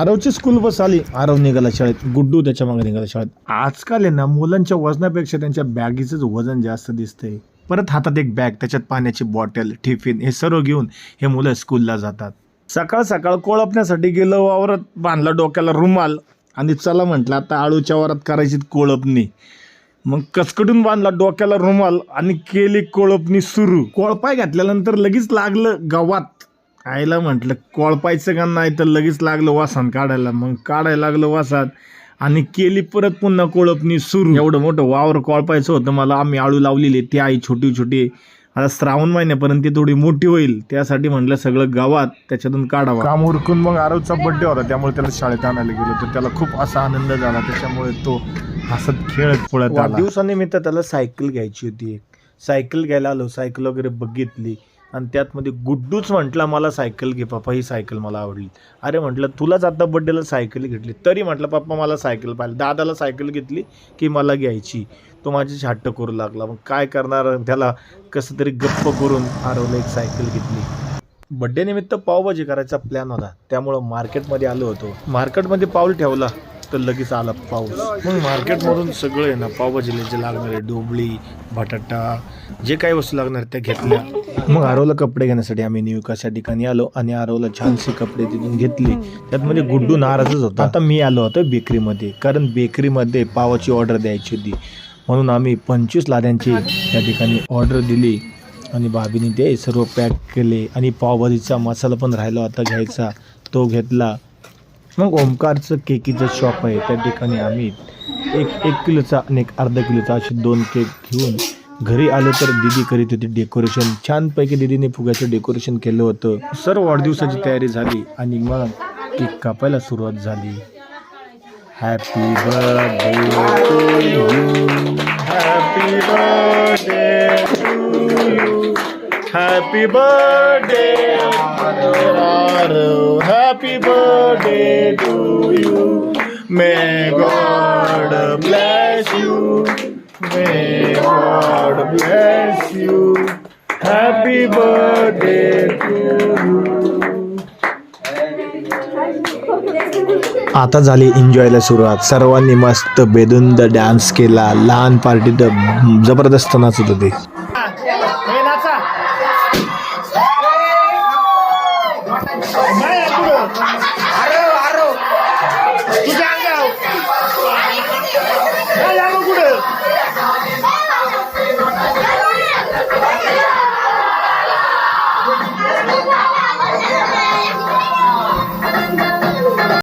आरवची school bus आली. आरव निघाला शाळेत. गुड्डू त्याच्यामागे निघाला शाळेत. आजकाल आहे ना मुलांच्या वजनापेक्षा त्यांच्या बॅगीचंच वजन जास्त दिसतंय. परत हातात एक बॅग त्याच्यात पाण्याची बॉटल टिफिन हे सर्व घेऊन हे मुलं स्कूलला जातात. सकाळ सकाळ कोळपण्यासाठी गेलं वावरात बांधला डोक्याला रुमाल. आणि चला म्हटलं आता आळूच्या वारात करायची कोळपणी. मग कचकटून बांधला डोक्याला रुमाल आणि केली कोळपणी सुरू. कोळपाय घातल्यानंतर लगेच लागलं गवात. आईला म्हटलं कोळपायचं का नाही तर लगेच लागलं वासान काढायला. मग काढायला लागलं वासात आणि केली परत पुन्हा कोळपणी सुरू. एवढं मोठं वावर कोळपायचं होतं मला. आम्ही आळू लावलेली ती आई छोटी छोटी. आता श्रावण महिन्यापर्यंत ती थोडी मोठी होईल. त्यासाठी म्हटलं सगळं गावात त्याच्यातून काढावं. काम उरकून मग आरवचा बड्डे होता. त्यामुळे त्याला शाळेत आणायला गेलो तर त्याला खूप असा आनंद झाला. त्याच्यामुळे तो हसत खेळत पळत दिवसानिमित्त त्याला सायकल घ्यायची होती एक. सायकल घ्यायला आलो. सायकल वगैरे बघितली. आणि त्यातमध्ये गुड्डूच म्हटला मला सायकल घे पप्पा ही सायकल मला आवडली. अरे म्हटलं तुलाच आता बड्डेला सायकल घेतली. तरी म्हटलं पप्पा मला सायकल पाहिजे दादाला सायकल घेतली की मला घ्यायची. तो माझी हट्ट करू लागला. मग काय करणार? त्याला कसं तरी गप्प करून हरवलं एक सायकल घेतली. बड्डे निमित्त पावभाजी करायचा प्लॅन होता. त्यामुळं मार्केटमध्ये आलो होतो. मार्केटमध्ये पाऊल ठेवला. तर लगेच आला पाऊस. मग मार्केटमधून सगळं आहे ना पावभाजीला जे लागणार डोबळी बटाटा जे काही वस्तू लागणार त्या घेतल्या. मग आरवला कपडे घेण्यासाठी आम्ही नियुकाच्या ठिकाणी आलो आणि आरवला छानसे कपडे तिथून घेतले. त्यात मध्ये गुड्डू नाराजच होता. आता मी आलो होतो बेकरीमध्ये कारण बेकरीमध्ये पावाची ऑर्डर द्यायची होती. म्हणून आम्ही पंचवीस लाद्यांची त्या ठिकाणी ऑर्डर दिली आणि भाभीने ते सर्व पॅक केले आणि पावभाजीचा मसाला पण राहिला होता घ्यायचा. तो घेतला. मग ओमकारचं केकीचं शॉप आहे. त्या ठिकाणी आम्ही एक एक किलोचा आणि एक अर्धा किलोचा असे दोन केक घेऊन घरी आलो तर दिदी करीत होती डेकोरेशन छानपैकी दिदीने फुग्याचं डेकोरेशन केलं होतं. सर्व वाढदिवसाची तयारी झाली आणि मग केक कापायला सुरुवात झाली. Happy birthday happy birthday happy birthday to you may God bless you may God bless you happy birthday to you आता झाली एन्जॉयला सुरुवात. सर्वांनी मस्त बेदुंद डान्स केला. लहान पार्टी तर जबरदस्त नाचत होते. Oh,